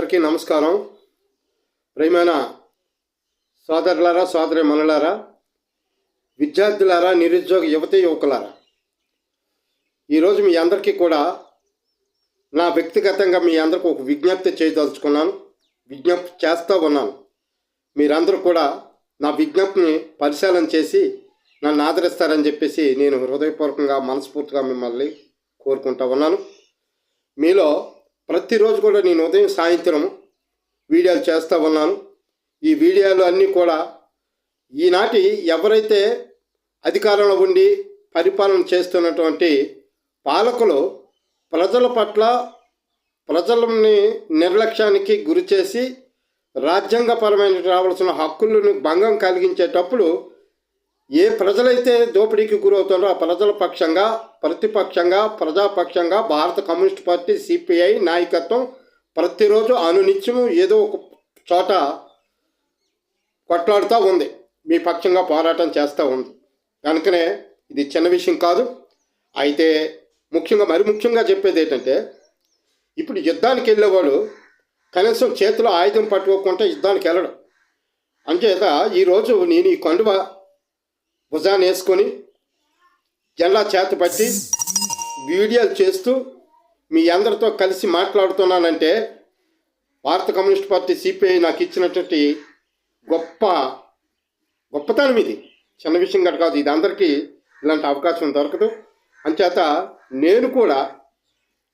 అందరికీ నమస్కారం. ప్రేమైన సోదరులారా సోదరి మనులారా విద్యార్థులారా నిరుద్యోగ యువతి యువకులారా ఈరోజు మీ అందరికీ కూడా నా వ్యక్తిగతంగా మీ అందరికి ఒక విజ్ఞప్తి చేయదలుచుకున్నాను విజ్ఞప్తి చేస్తూ ఉన్నాను. మీరందరూ కూడా నా విజ్ఞప్తిని పరిశీలన చేసి నన్ను ఆదరిస్తారని చెప్పేసి నేను హృదయపూర్వకంగా మనస్ఫూర్తిగా మిమ్మల్ని కోరుకుంటా ఉన్నాను. ప్రతిరోజు కూడా నేను ఉదయం సాయంత్రం వీడియోలు చేస్తూ ఉన్నాను. ఈ వీడియోలు అన్నీ కూడా ఈనాటి ఎవరైతే అధికారంలో ఉండి పరిపాలన చేస్తున్నటువంటి పాలకులు ప్రజల పట్ల ప్రజలని నిర్లక్ష్యానికి గురి చేసి రాజ్యాంగపరమైన రావాల్సిన హక్కులను భంగం కలిగించేటప్పుడు ఏ ప్రజలైతే దోపిడీకి గురవుతారో ఆ ప్రజల పక్షంగా ప్రతిపక్షంగా ప్రజాపక్షంగా భారత కమ్యూనిస్ట్ పార్టీ సిపిఐ నాయకత్వం ప్రతిరోజు అనునిత్యము ఏదో ఒక చోట కొట్లాడుతూ ఉంది. మీ పక్షంగా పోరాటం చేస్తూ ఉంది. కనుకనే ఇది చిన్న విషయం కాదు. అయితే ముఖ్యంగా మరి ముఖ్యంగా చెప్పేది ఏంటంటే ఇప్పుడు యుద్ధానికి వెళ్ళేవాడు కనీసం చేతిలో ఆయుధం పట్టుకోకుండా యుద్ధానికి వెళ్ళడం. అంచేత ఈరోజు నేను ఈ కండువ భుజాన్ని వేసుకొని జెండా చేత పట్టి వీడియోలు చేస్తూ మీ అందరితో కలిసి మాట్లాడుతున్నానంటే భారత కమ్యూనిస్ట్ పార్టీ సిపిఐ నాకు ఇచ్చినటువంటి గొప్ప గొప్పతనం ఇది. చిన్న విషయం కాదు కాదు. ఇది అందరికీ ఇలాంటి అవకాశం దొరకదు. అంచేత నేను కూడా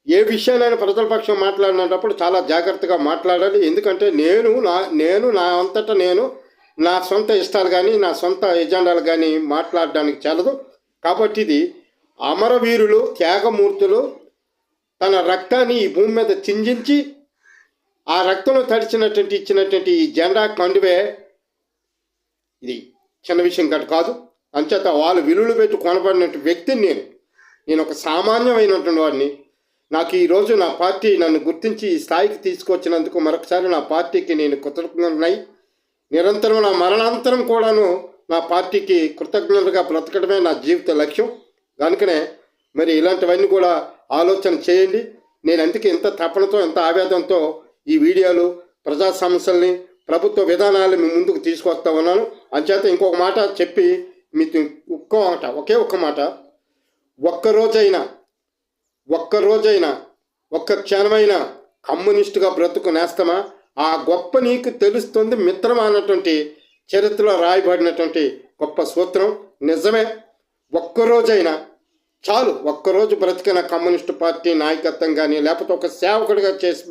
ఏ విషయాలైనా ప్రజల పక్షం మాట్లాడినప్పుడు చాలా జాగ్రత్తగా మాట్లాడాలి. ఎందుకంటే నేను నా నేను నా అంతటా నేను నా సొంత ఇష్టాలు కానీ నా సొంత ఎజెండాలు కానీ మాట్లాడడానికి చాలదు. కాబట్టి ఇది అమరవీరులు త్యాగమూర్తులు తన రక్తాన్ని ఈ భూమి మీద చింజించి ఆ రక్తంలో తడిచినటువంటి ఇచ్చినటువంటి ఈ జెండా కండువే ఇది చిన్న విషయం కాదు కాదు. అంచేత వాళ్ళు విలువలు పెట్టి కొనబడినటువంటి వ్యక్తిని నేను. నేను ఒక సామాన్యమైనటువంటి వాడిని. నాకు ఈరోజు నా పార్టీ నన్ను గుర్తించి ఈ స్థాయికి తీసుకొచ్చినందుకు మరొకసారి నా పార్టీకి నేను కృతజ్ఞతనై నిరంతరం నా మరణాంతరం కూడాను నా పార్టీకి కృతజ్ఞతగా బ్రతకడమే నా జీవిత లక్ష్యం. కనుకనే మరి ఇలాంటివన్నీ కూడా ఆలోచన చేయండి. నేను అందుకే ఇంత తపనతో ఎంత ఆవేదంతో ఈ వీడియోలు ప్రజా సమస్యల్ని ప్రభుత్వ విధానాలు మీ ముందుకు తీసుకొస్తా ఉన్నాను. అంచేత ఇంకొక మాట చెప్పి మీకు ఒక్క మాట ఒకే ఒక్క మాట. ఒక్కరోజైనా ఒక్కరోజైనా ఒక్క క్షణమైనా కమ్యూనిస్టుగా బ్రతుకు నేస్తమా? ఆ గొప్ప నీకు తెలుస్తుంది మిత్రం అన్నటువంటి చరిత్రలో రాయబడినటువంటి గొప్ప సూత్రం. నిజమే ఒక్కరోజైనా చాలు ఒక్కరోజు బ్రతికిన కమ్యూనిస్టు పార్టీ నాయకత్వం కానీ లేకపోతే ఒక సేవకుడిగా చేసి